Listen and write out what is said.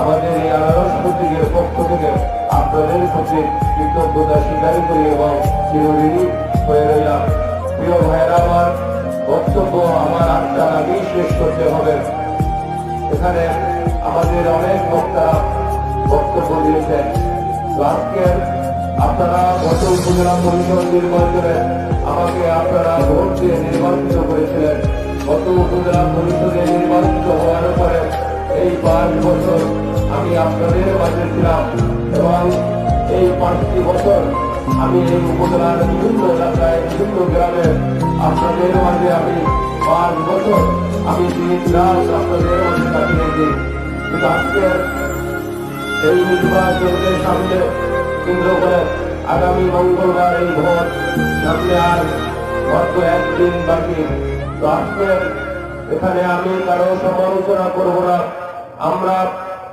আমাদের এই আনারস প্রতীকের পক্ষ থেকে আপনাদের প্রতি কৃতজ্ঞতা স্বীকার করি এবং চিরঋণী হয়ে রইলাম। প্রিয় ভাইয়েরা, আমার বক্তব্য আমার আটটা আগেই শেষ করতে হবে। এখানে আমাদের অনেক বক্তা বক্তব্য দিয়েছেন। আজকে আপনারা গত উপজেলা পরিষদ নির্বাচনে আমাকে আপনারা ভোট দিয়ে নির্বাচিত করেছিলেন। গত উপজেলা পরিষদে নির্বাচিত হওয়ার পরে এই পাঁচ বছর আপনাদের মাঝে ছিলাম এবং এই পাঁচটি বছর আমি এই উপজেলার বিভিন্ন এলাকায়, বিভিন্ন গ্রামে আপনাদের মাঝে আমি পাঁচ বছর আমি দিন রাত আপনাদের মাঝে কাটিয়েছি কিন্তু আজকে এই নির্বাচনকে সামনে কেন্দ্র করে আগামী মঙ্গলবার এই ভোট, সামনে আর মাত্র একদিন বাকি। তো আজকে এখানে আমি কারও সমালোচনা করব না। আমরা